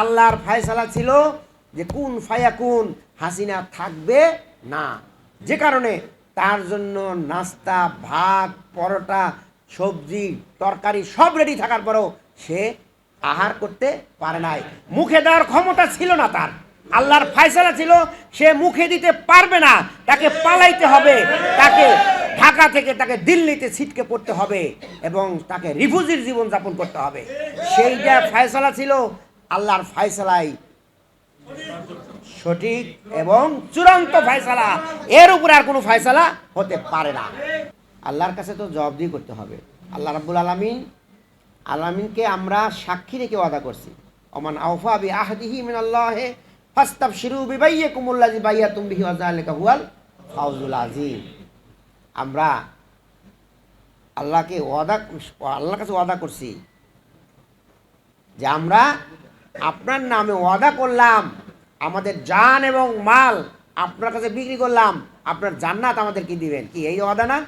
আল্লাহর ফায়সালা ছিল যে কোন ফায়া কোন, হাসিনা থাকবে না। যে কারণে তার জন্য নাস্তা, ভাত, পরোটা, সবজি, তরকারি সব রেডি থাকার পরেও সে আহার করতে পারে নাই। মুখে দেওয়ার ক্ষমতা ছিল না তার। আল্লাহর ফায়সালা ছিল, সে মুখে দিতে পারবে না। তাকে পালাইতে হবে। তাকে ঢাকা থেকে তাকে দিল্লিতে ছিটকে পড়তে হবে এবং তাকে রিফিউজির জীবন যাপন করতে হবে। সেইটা ফায়সালা ছিল আল্লাহর ফায়সালাই সঠিক এবং চূড়ান্ত ফায়সালা এর উপরে আর কোনো ফায়সালা হতে পারে না। আল্লাহর কাছে তো জবাবদিহি করতে হবে। আল্লাহ রাব্বুল আলামিন আলামিনকে আমরা সাক্ষী রেখে ওয়াদা করছি। ওমান আউফা বি আহদিহি মিন আল্লাহে ফাস্তাবশিরু বিবাইয়াকুম আল্লাযী বাইয়াতুম বিহি ওয়া যালিকা হুয়াল ফাউজুল আযীম। আমরা আল্লাহকে ওয়াদা আল্লাহর কাছে ওয়াদা করছি যে আমরা আপনার নামে ওয়াদা করলাম, আমাদের জান এবং মাল আপনার কাছে বিক্রি করলাম, আপনার জান্নাত আমাদের কি দিবেন। কি, এই ওয়াদা না?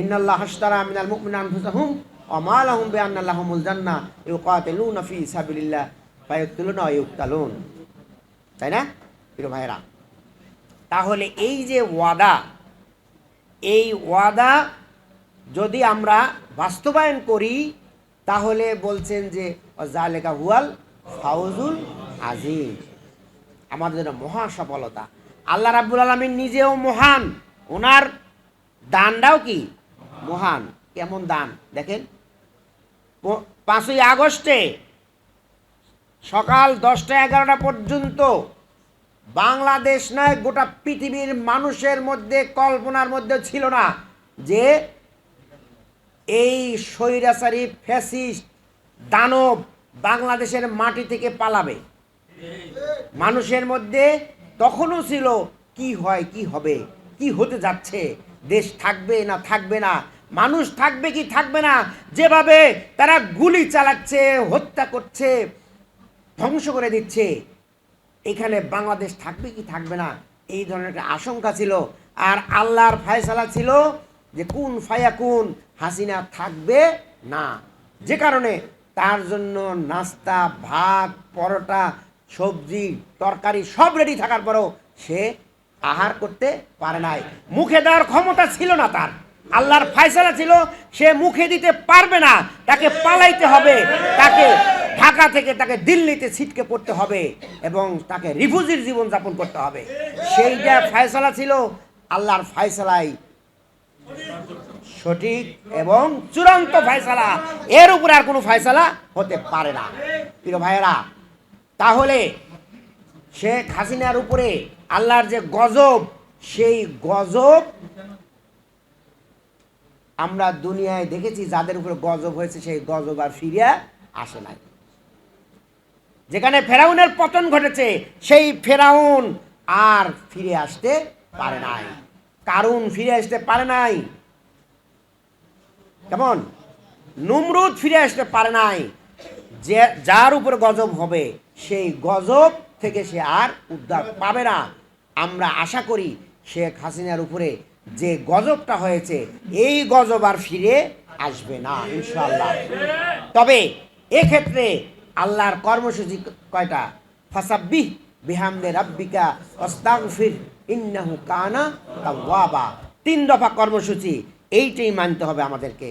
ইন্নাল্লাহ হাসতারা মিনাল মুমিনিনা আনফুসাহুম, ওয়া মালাহুম বিআন্নাল্লাহুমুল জান্নাহ, ইউকাতিলুনা ফি সাবিলিল্লাহ, ফায়াকতুলুনা ইউকতালুন। তাই না, প্রিয় ভাইরা তাহলে এই যে ওয়াদা, এই ওয়াদা যদি আমরা বাস্তবায়ন করি, তাহলে বলছেন যে জালেকা হুয়াল ফাউজুল আজিম আমাদের জন্য মহা সফলতা। আল্লাহ রাব্বুল আলমিন নিজেও মহান। ওনার দানটাও কি? মহান। কেমন দান? দেখেন। পাঁচই আগস্টে সকাল দশটা এগারোটা পর্যন্ত বাংলাদেশ নয়, গোটা পৃথিবীর মানুষের মধ্যে, কল্পনার মধ্যে ছিল না যে এই স্বৈরাচারী, ফ্যাসিস্ট, দানব বাংলাদেশের মাটি থেকে পালাবে। মানুষের মধ্যে তখনও ছিল, কি হয়, কি হবে, কি হতে যাচ্ছে, দেশ থাকবে না থাকবে না, মানুষ থাকবে কি থাকবে না, যেভাবে তারা গুলি চালাচ্ছে, হত্যা করছে, ধ্বংস করে দিচ্ছে, এখানে বাংলাদেশ থাকবে কি থাকবে না, এই ধরনের একটা আশঙ্কা ছিল। আর আল্লাহর ফায়সালা ছিল যে, কোন ফায়া কোন, হাসিনা থাকবে না। যে কারণে তার জন্য নাস্তা, ভাত, পরোটা, সবজি, তরকারি সব রেডি থাকার পরেও সে আহার করতে পারে নাই। মুখে দেওয়ার ক্ষমতা ছিল না তার। আল্লাহর ফায়সালা ছিল, সে মুখে দিতে পারবে না। তাকে পালাইতে হবে। তাকে ঢাকা থেকে তাকে দিল্লিতে ছিটকে পড়তে হবে এবং তাকে রিফিউজির জীবন যাপন করতে হবে। সেইটা ফায়সালা ছিল, আল্লাহর ফায়সালাই সঠিক এবং চূড়ান্ত ফায়সালা। এর উপরে আর কোনো ফায়সালা হতে পারে না। প্রিয় ভাইয়েরা, তাহলে শেখ হাসিনার উপরে আল্লাহর যে গজব, সেই গজব আমরা দুনিয়ায় দেখেছি, যাদের উপরে গজব হয়েছে, সেই গজব আর ফিরিয়া আসে নাই। যেখানে ফেরাউনের পতন ঘটেছে, সেই ফেরাউন আর ফিরে আসতে পারে নাই। কারুন ফিরে আসতে পারে নাই। কেমন? নুমরুদ ফিরে আসতে পারে নাই। যে, যার উপর গজব হবে, সেই গজব থেকে সে আর উদ্ধার পাবে না। আমরা আশা করি শেখ হাসিনার উপরে যে গজবটা হয়েছে, এই গজব আর ফিরে আসবে না ইনশাল্লাহ তবে এক্ষেত্রে আল্লাহর কর্মসূচি কয়টা? ফাসাব্বিহ বিহামদে রাব্বিকা অস্তাগফির ইন্নাহু কানা তাওয়াবা। তিন দফা কর্মসূচি, এইটাই মানতে হবে আমাদেরকে।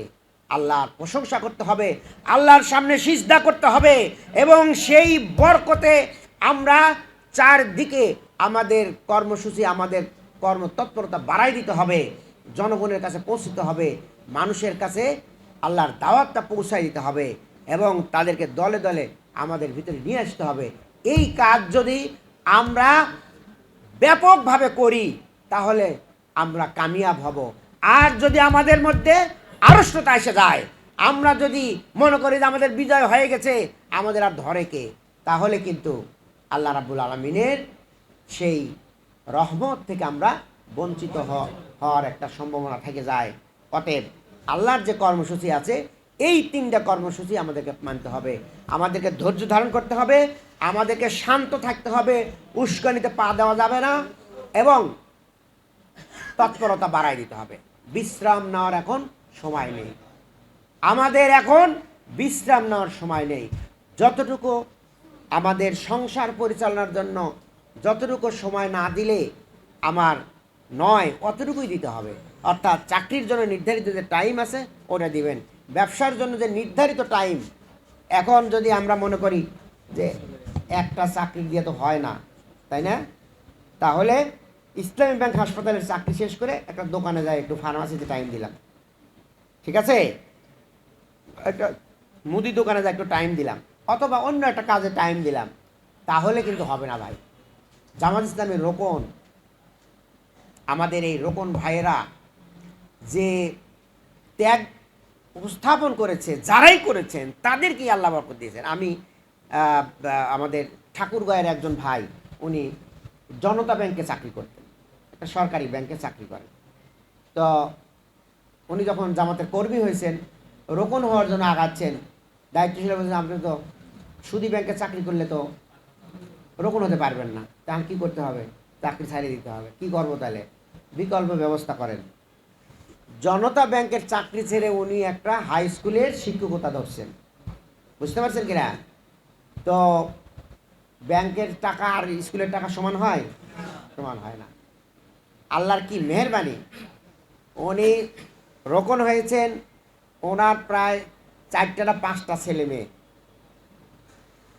আল্লাহর প্রশংসা করতে হবে, আল্লাহর সামনে সিজদা করতে হবে, এবং সেই বরকতে আমরা চারদিকে আমাদের কর্মসূচি, আমাদের কর্মতৎপরতা বাড়াই দিতে হবে, জনগণের কাছে পৌঁছতে হবে, মানুষের কাছে আল্লাহর দাওয়াতটা পৌঁছাই দিতে হবে, এবং তাদেরকে দলে দলে আমাদের ভিতরে নিয়ে আসতে হবে। এই কাজ যদি আমরা ব্যাপকভাবে করি, তাহলে আমরা কামিয়াব হব। আর যদি আমাদের মধ্যে আড়ষ্টতা এসে যায়, আমরা যদি মনে করি যে আমাদের বিজয় হয়ে গেছে, আমাদের আর ধরে কে? তাহলে কিন্তু আল্লাহ রাবুল আলমিনের সেই রহমত থেকে আমরা বঞ্চিত হওয়ার একটা সম্ভাবনা থেকে যায়। অতএব আল্লাহর যে কর্মসূচি আছে এই তিনটা কর্মসূচি আমাদেরকে মানতে হবে। আমাদেরকে ধৈর্য ধারণ করতে হবে, আমাদেরকে শান্ত থাকতে হবে, উস্কানিতে পা দেওয়া যাবে না এবং তৎপরতা বাড়াই দিতে হবে। বিশ্রাম নেওয়ার এখন সময় নেই। আমাদের এখন বিশ্রাম নেওয়ার সময় নেই। যতটুকু আমাদের সংসার পরিচালনার জন্য যতটুকু সময় না দিলে আমার নয়, অতটুকুই দিতে হবে। অর্থাৎ চাকরির জন্য নির্ধারিত যে টাইম আছে, ওটা দিবেন। ব্যবসার জন্য যে নির্ধারিত টাইম এখন যদি আমরা মনে করি যে একটা চাকরি দিয়ে তো হয় না, তাই না? তাহলে ইসলামী ব্যাংক হাসপাতালের চাকরি শেষ করে একটা দোকানে যায় একটু ফার্মাসিতে টাইম দিলাম। ঠিক আছে? একটা মুদি দোকানে যায় একটু টাইম দিলাম। অথবা অন্য একটা কাজে টাইম দিলাম। তাহলে কিন্তু হবে না ভাই। জামাত ইসলামের রোকন, আমাদের এই রোকন ভাইয়েরা যে ত্যাগ উপস্থাপন করেছে, যারাই করেছেন, তাদেরকেই আল্লাহ বরকত দিয়েছেন। আমি আমাদের ঠাকুরগাঁয়ের একজন ভাই, উনি জনতা ব্যাংকে চাকরি করতেন, একটা সরকারি ব্যাংকে চাকরি করেন। তো উনি যখন জামাতের কর্মী হয়েছেন, রোকন হওয়ার জন্য আগাচ্ছেন, দায়িত্বশীল বলছেন আপনি তো সুদি ব্যাংকে চাকরি করলে তো রোকন হতে পারবেন না। তাহলে কী করতে হবে? চাকরি ছাড়িয়ে দিতে হবে। কি করব তাহলে? বিকল্প ব্যবস্থা করেন। জনতা ব্যাংকের চাকরি ছেড়ে উনি একটা হাই স্কুলের শিক্ষকতা ধরছেন। বুঝতে পারছেন কিনা? তো ব্যাংকের টাকা আর স্কুলের টাকা সমান হয়? সমান হয় না। আল্লাহর কি মেহরবানি? উনি রোকন হয়েছেন, ওনার প্রায় চারটা না পাঁচটা ছেলে মেয়ে।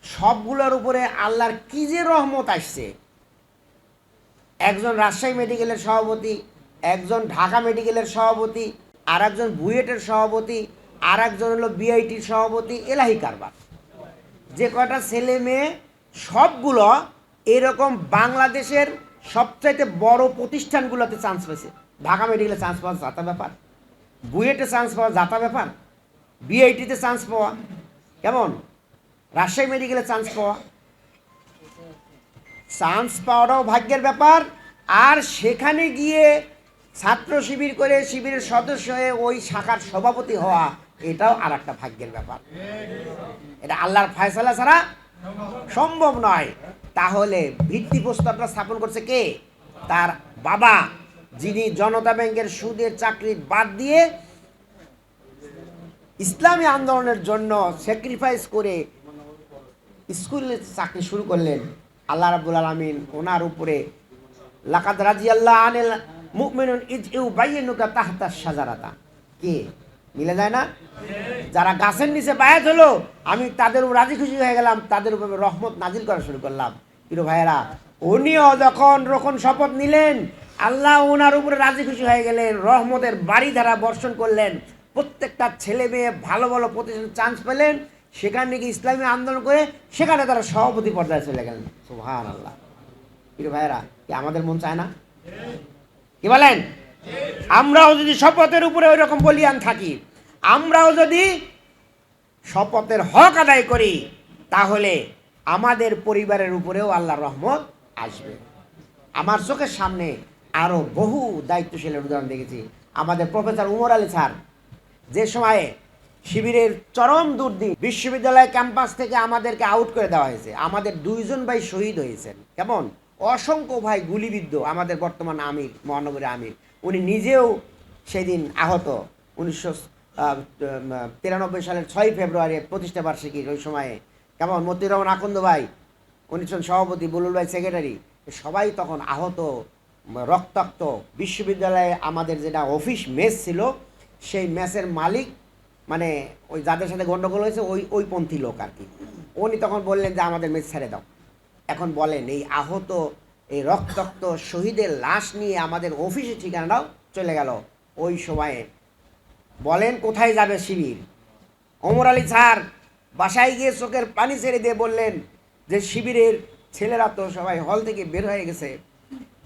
সবগুলোর উপরে আল্লাহর কি যে রহমত আসছে। একজন রাজশাহী মেডিকেলের সভাপতি একজন ঢাকা মেডিকেলের সভাপতি আর একজন বুয়েটের সভাপতি আর একজন হলো বিআইটির সভাপতি, এলাহি কারবার। যে কয়টা ছেলে মেয়ে, সবগুলো এরকম বাংলাদেশের সবচাইতে বড় প্রতিষ্ঠানগুলোতে চান্স পেয়েছে। ঢাকা মেডিকেলে চান্স পাওয়া যাতা ব্যাপার, বুয়েটে চান্স পাওয়া যাতা ব্যাপার, বিআইটিতে চান্স পাওয়া, কেমন? রাজশাহী মেডিকেলে চান্স পাওয়া। চান্স পাওয়াটাও ভাগ্যের ব্যাপার, আর সেখানে গিয়ে ছাত্র শিবির করে শিবিরের সদস্য হয়ে ওই শাখার সভাপতি হওয়া, এটাও আর একটা ভাগ্যের ব্যাপার। এটা আল্লাহর ফয়সালা ছাড়া সম্ভব নয়। তাহলে ভিত্তি প্রস্তাবটা স্থাপন করছে কে? তার বাবা, যিনি জনতা ব্যাংকের সুদের চাকরি বাদ দিয়ে ইসলামী আন্দোলনের জন্য স্যাক্রিফাইস করে স্কুলে চাকরি শুরু করলেন। আল্লাহ রাবুল আলমিন ওনার উপরে লাকাত রাজি আল্লাহ আনেল মুকমিনুন ইজ ইউ বাইনুকা তাহতা সাজারাতা কে? মিলে যায় না? যারা গাছের নিচে বায়াত হলো, আমি তাদের উপর রাজি খুশি হয়ে গেলাম, তাদের উপর রহমত নাজিল করা শুরু করলাম। প্রিয় ভাইয়েরা, উনিও যখন রকম শপথ নিলেন, আল্লাহ ওনার উপরে রাজি খুশি হয়ে গেলেন, রহমতের বাড়ি ধারা বর্ষণ করলেন, প্রত্যেকটা ছেলে মেয়ে ভালো ভালো প্রতিষ্ঠান চান্স পেলেন, সেখান থেকে ইসলামী আন্দোলন করে সেখানে তারা সভাপতি পর্যায়ে চলে গেলেন। সুহান আল্লাহ প্রিয় ভাইয়েরা, কি আমাদের মন চায় না? কি বলেন? আমরাও যদি শপথের উপরে ওই রকম বলিয়ান থাকি, আমরাও যদি শপথের হক আদায় করি, তাহলে আমাদের পরিবারের উপরেও আল্লাহ রহমত আসবে। আমার চোখের সামনে আরও বহু দায়িত্বশীলের উদাহরণ দেখেছি। আমাদের প্রফেসর উমর আলী স্যার যে সময়ে শিবিরের চরম দুর্দিন বিশ্ববিদ্যালয় ক্যাম্পাস থেকে আমাদেরকে আউট করে দেওয়া হয়েছে। আমাদের দুইজন ভাই শহীদ হয়েছেন। কেমন? অসংখ্য ভাই গুলিবিদ্ধ আমাদের বর্তমান আমির মহানগরী আমির। উনি নিজেও সেদিন আহত উনিশশো তিরানব্বই সালের ছয় ফেব্রুয়ারি প্রতিষ্ঠা বার্ষিকীর ওই সময়ে। কেমন? মতিউর রহমান আকন্দ ভাই, উনি ছিলেন সভাপতি, বুলুল ভাই সেক্রেটারি। সবাই তখন আহত, রক্তাক্ত। বিশ্ববিদ্যালয়ে আমাদের যেটা অফিস মেস ছিল, সেই মেসের মালিক মানে ওই যাদের সাথে গণ্ডগোল হয়েছে, ওই ওই পন্থী লোক আর কি। উনি তখন বললেন যে আমাদের মেস ছেড়ে দাও। এখন বলেন, এই আহত, এই রক্তাক্ত শহীদের লাশ নিয়ে আমাদের অফিসের ঠিকানাটাও চলে গেল ওই সময়ে। বলেন, কোথায় যাবে শিবির? অমর আলী স্যার বাসায় গিয়ে চোখের পানি ছেড়ে দিয়ে বললেন যে শিবিরের ছেলেরা তো সবাই হল থেকে বের হয়ে গেছে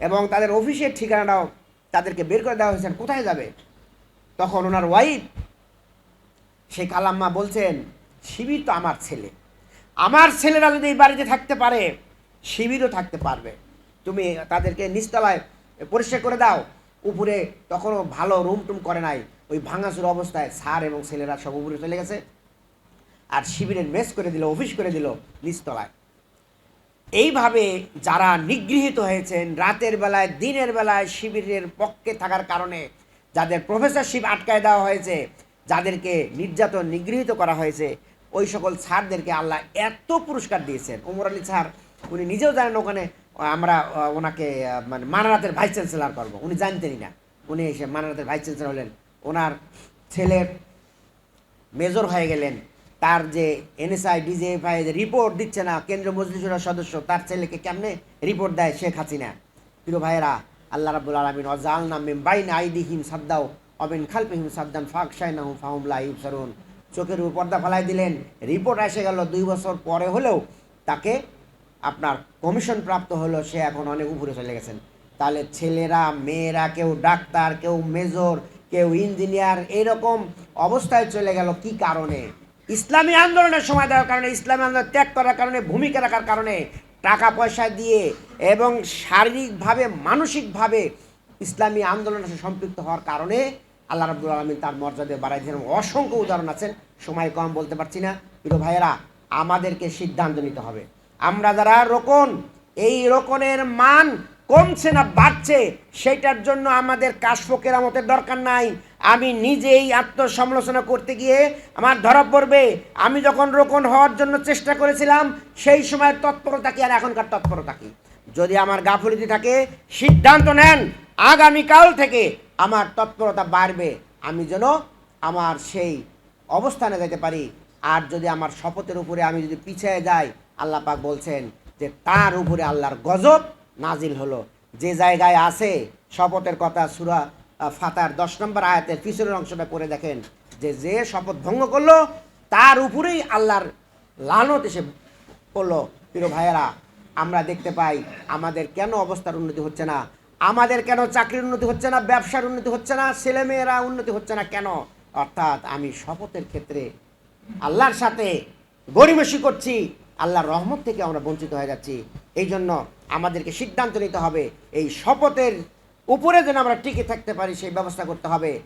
এবং তাদের অফিসের ঠিকানাটাও তাদেরকে বের করে দেওয়া হয়েছে, কোথায় যাবে? তখন ওনার ওয়াইফ, শেখ আলাম্মা বলছেন, শিবির তো আমার ছেলে। আমার ছেলেরা যদি এই বাড়িতে থাকতে পারে শিবিরও থাকতে পারবে। তুমি তাদেরকে নিচতলায় পরিষ্কার করে দাও। উপরে তখনও ভালো রুম টুম করে নাই। ওই ভাঙাচুর অবস্থায় স্যার এবং ছেলেরা সব উপরে চলে গেছে। আর শিবিরের মেস করে দিল অফিস করে দিল নিচতলায়। এইভাবে যারা নিগৃহীত হয়েছেন, রাতের বেলায়, দিনের বেলায় শিবিরের পক্ষে থাকার কারণে যাদের প্রফেসরশিপ আটকায় দেওয়া হয়েছে, যাদেরকে নির্যাতন নিগৃহীত করা হয়েছে, ওই সকল স্যারদেরকে আল্লাহ এত পুরস্কার দিয়েছেন। ওমর আলী স্যার উনি নিজেও জানেন ওখানে, আমরা ওনাকে মানে মানারাতের ভাইস চ্যান্সেলর করব। উনি জানতেনই না। উনি এসে মানারাতের ভাইস চ্যান্সেলর হলেন। ওনার ছেলের মেজর হয়ে গেলেন। তার যে এনএসআই ডিজিএফআই রিপোর্ট দিচ্ছে না, কেন্দ্রীয় মজলিসের সদস্য, তার ছেলেকে কেমনে রিপোর্ট দেয় শেখ হাসিনা? প্রিয় ভাইয়েরা, আল্লাহ রাবুল আলমিন অজাল নামিম বাইন আইদিহিম সাদ্দাও অবিন খালপিহিম সাদ্দান ফাঁক শাইনাহুম ফাহুম লাইব সারুন চোখের উপর পর্দা ফেলাই দিলেন। রিপোর্ট এসে গেল দুই বছর পরে হলেও তাকে আপনার কমিশন প্রাপ্ত হলো, সে এখন অনেক উপরে চলে গেছেন। তাহলে ছেলেরা, মেয়েরা, কেউ ডাক্তার, কেউ মেজর, কেউ ইঞ্জিনিয়ার এরকম অবস্থায় চলে গেল কি কারণে? ইসলামী আন্দোলনের সময় দেওয়ার কারণে, ইসলামী আন্দোলন ত্যাগ করার কারণে, ভূমিকা রাখার কারণে টাকা পয়সা দিয়ে এবং শারীরিকভাবে, মানসিকভাবে ইসলামী আন্দোলনের সাথে সম্পৃক্ত হওয়ার কারণে আল্লাহ রাবুল আলমিন তার মর্যাদা বাড়াই দিয়েছেন অসংখ্য উদাহরণ আছেন। সময় কম বলতে পারছি না। প্রিয় ভাইয়েরা, আমাদেরকে সিদ্ধান্ত নিতে হবে। আমরা যারা রোকন, এই রোকনের মান কমছে না বাড়ছে সেটার জন্য আমাদের কাশফ কেরামতের দরকার নাই। আমি নিজেই আত্মসমালোচনা করতে গিয়ে আমার ধরা পড়বে। আমি যখন রোকন হওয়ার জন্য চেষ্টা করেছিলাম, সেই সময়ের তৎপরতা কি আর এখনকার তৎপরতা কি? যদি আমার গাফলিতে থাকে, সিদ্ধান্ত নেন, আগামীকাল থেকে আমার তৎপরতা বাড়বে। আমি যেন আমার সেই অবস্থানে যেতে পারি। আর যদি আমার শপথের উপরে আমি যদি পিছিয়ে যাই আল্লাহ পাক বলছেন যে তার উপরে আল্লাহর গজব নাজিল হলো। যে জায়গায় আছে, শপথের কথা সুরা ফাতার দশ নম্বর আয়াতের পিছনের অংশটা পড়ে দেখেন। যে যে শপথ ভঙ্গ করল, তার উপরেই আল্লাহর লানত এসে পড়ল। প্রিয় ভাইয়েরা, আমরা দেখতে পাই আমাদের কেন অবস্থার উন্নতি হচ্ছে না? আমাদের কেন চাকরির উন্নতি হচ্ছে না? ব্যবসার উন্নতি হচ্ছে না? ছেলেমেয়েরা উন্নতি হচ্ছে না কেন? অর্থাৎ আমি শপথের ক্ষেত্রে আল্লাহর সাথে গরিমসি করছি। আল্লাহর রহমত থেকে আমরা বঞ্চিত হয়ে যাচ্ছি। এই জন্য আমাদেরকে সিদ্ধান্ত নিতে হবে, এই শপথের উপরে যেন আমরা টিকে থাকতে পারি, সেই ব্যবস্থা করতে হবে।